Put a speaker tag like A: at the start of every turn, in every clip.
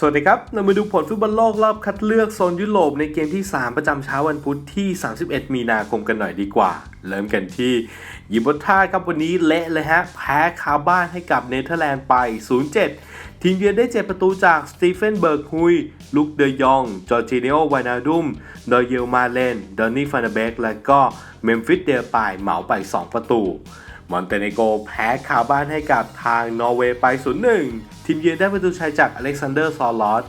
A: สวัสดีครับ เรามาดูผลฟุตบอลโลกรอบคัดเลือกโซนยุโรปในเกมที่ 3 ประจำเช้าวันพุธที่ 31 มีนาคมกันหน่อยดีกว่า เริ่มกันที่ยิบท่าครับวันนี้เละเลยฮะ แพ้คาบ้านให้กับเนเธอร์แลนด์ไป 0-7 ทีมเยือนได้ 7 ประตูจากสตีเฟนเบิร์กฮุย ลุกเดยอง จอร์จิเนโอวานาดุม ดอยเยลมาเลน ดอนนี่ฟานเบก และก็เมมฟิสเดลปายเหมาไป 2 ประตู มอนเตเนโกแพ้คาบ้านให้กับทางนอร์เวย์ไป 0-1 ทีมเยือนได้ประตูชัยจากอเล็กซานเดอร์ซอลอส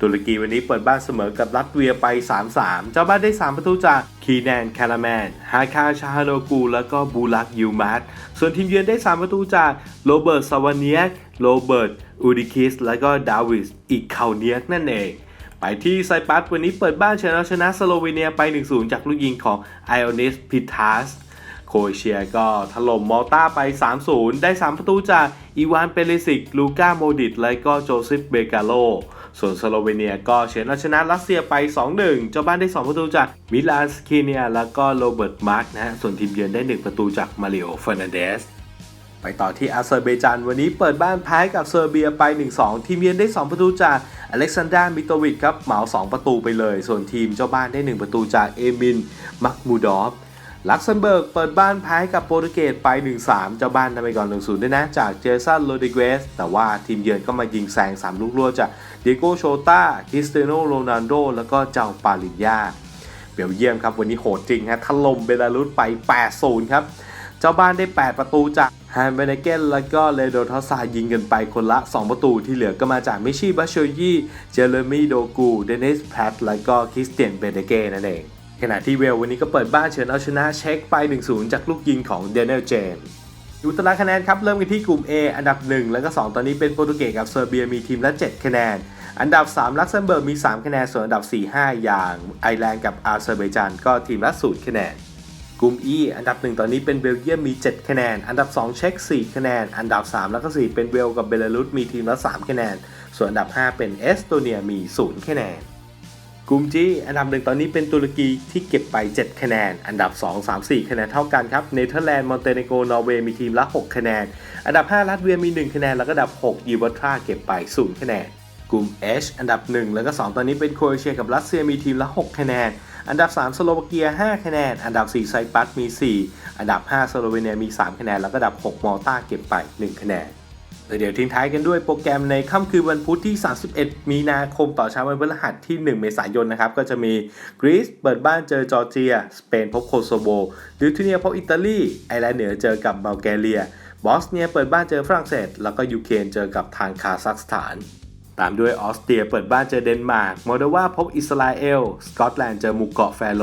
A: ตุรกีวันนี้เปิดบ้านเสมอกับรัสเวียไป 3-3 เจ้าบ้านได้ 3 ประตูจากคีแนนคาราแมน ฮาคาชาฮาโนกู แล้วก็บูลักยูมัสส่วนทีมเยือนได้ 3 ประตูจากโรเบิร์ตซาวาเนียกโรเบิร์ตอูดิคิส แล้วก็ดาวิสอีกคาเนียกนั่นเอง ไปที่ไซปัสวันนี้เปิดบ้านชนะชนะสโลวีเนียไป 1-0 จากลูกยิงของไอออนิสพิทัส โครเอเชียก็ถล่มมอลตาไป 3-0 ได้ 3 ประตูจากอีวานเปเรซิก ลูก้าโมดิต และก็โจเซฟเบกาโล ส่วนสโลเวเนียก็เฉือนเอาชนะรัสเซียไป 2-1 เจ้าบ้านได้ 2 ประตูจากมิลานสคีเนีย แล้วก็โรเบิร์ตมาร์กนะฮะ ส่วนทีมเยือนได้ 1 ประตูจากมาริโอเฟอร์นันเดสไปต่อที่อาเซอร์เบจานวันนี้เปิดบ้านแพ้กับเซอร์เบียไป 1-2 ทีมเยือนได้ 2 ประตูจากอเล็กซานดรามิโตวิชครับเหมา 2 ประตูไปเลย ส่วนทีมเจ้าบ้านได้ 1 ประตูจากเอมิน มักมูดอฟ ลักเซมเบิร์กเปิดบ้านแพ้กับโปรตุเกสไป 1-3 เจ้าบ้านทำไปก่อน 1-0 ด้วยนะ จากเจสันโรดิเกส แต่ว่าทีมเยือนก็มายิงแซง 3 ลูกรวดจากเดโกโชตาคริสเตโนโรนัลโด แล้วก็เจ้าปาลินยาเบลเยียมครับ วันนี้โหดจริงฮะถล่มเบลารุสไป 8-0 ครับ เจ้าบ้านได้ 8 ประตูจากแฮนเบเนเกนแล้วก็เลโดทอสซายิงกันไปคนละ 2 ประตูที่เหลือก็มาจากมิชิบาโชยี่เจเรมีโดกู เดนิสแพลตแล้วก็คริสเตียนเบเดเกนั่นเอง ขณะที่เวลวันนี้ก็เปิดบ้านเฉือนเอาชนะเช็คไป 1-0 จากลูกยิงของเดนเนลเจมส์ดูตารางคะแนนครับเริ่มกันที่กลุ่ม A อันดับ 1 แล้วก็ 2 ตอนนี้เป็นโปรตุเกสกับเซอร์เบียมีทีมละ 7 คะแนน อันดับ 3 ลักเซมเบิร์กมี 3 คะแนน ส่วนอันดับ 4 5 อย่างไอร์แลนด์กับอาเซอร์ไบจานก็ทีมละ0คะแนน กลุ่ม E อันดับ 1 ตอนนี้เป็นเบลเยียมมี 7 คะแนน อันดับ 2 เช็ค4คะแนน อันดับ 3 แล้วก็ 4 เป็นเวลกับเบลารุสมีทีมละ 3 คะแนน ส่วนอันดับ 5 เป็นเอสโตเนียมี 0 คะแนน กลุ่ม G อันดับหนึ่งตอนนี้เป็นตุรกีที่เก็บไป 7 คะแนน อันดับ 2 3 4 คะแนนเท่ากันครับ เนเธอร์แลนด์ มอนเตเนโกรนอร์เวย์มีทีมละ 6 คะแนน อันดับ 5 ลัตเวียมี 1 คะแนน แล้วก็อันดับ 6 ยูโบทราเก็บไป 0 คะแนน กลุ่ม H อันดับ 1 แล้วก็ 2 ตอนนี้เป็นโครเอเชียกับรัสเซียมีทีมละ 6 คะแนน อันดับ 3 สโลวาเกีย 5 คะแนน อันดับ 4 ไซปัสมี 4 อันดับ 5 สโลเวเนียมี 3 คะแนน แล้วก็อันดับ 6 มอลตาเก็บไป 1 คะแนน แล้วเดี๋ยวทิ้งท้ายกันด้วยโปรแกรมในค่ำคืนวันพุธที่ 31 มีนาคมต่อเช้าวันพฤหัสที่ 1 เมษายนนะครับ ก็จะมีกรีซเปิดบ้านเจอจอร์เจีย สเปนพบโคโซโวลิทัวเนียพบอิตาลี ไอร์แลนด์เหนือเจอกับบัลแกเรีย บอสเนียเปิดบ้านเจอฝรั่งเศส แล้วก็ยูเครนเจอกับทางคาซัคสถาน ตามด้วยออสเตรียเปิดบ้านเจอเดนมาร์กมอลโดวาพบอิสราเอล สกอตแลนด์เจอหมู่เกาะแฟโร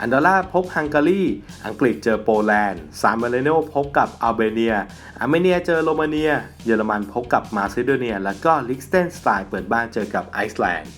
A: อันดอร่าพบฮังการี อังกฤษเจอโปแลนด์ ซานมาเลโนพบกับอัลเบเนีย อาร์เมเนียเจอโรมาเนีย เยอรมันพบกับมาซิโดเนีย แล้วก็ลิกสเตนสไตน์เปิดบ้านเจอกับไอซ์แลนด์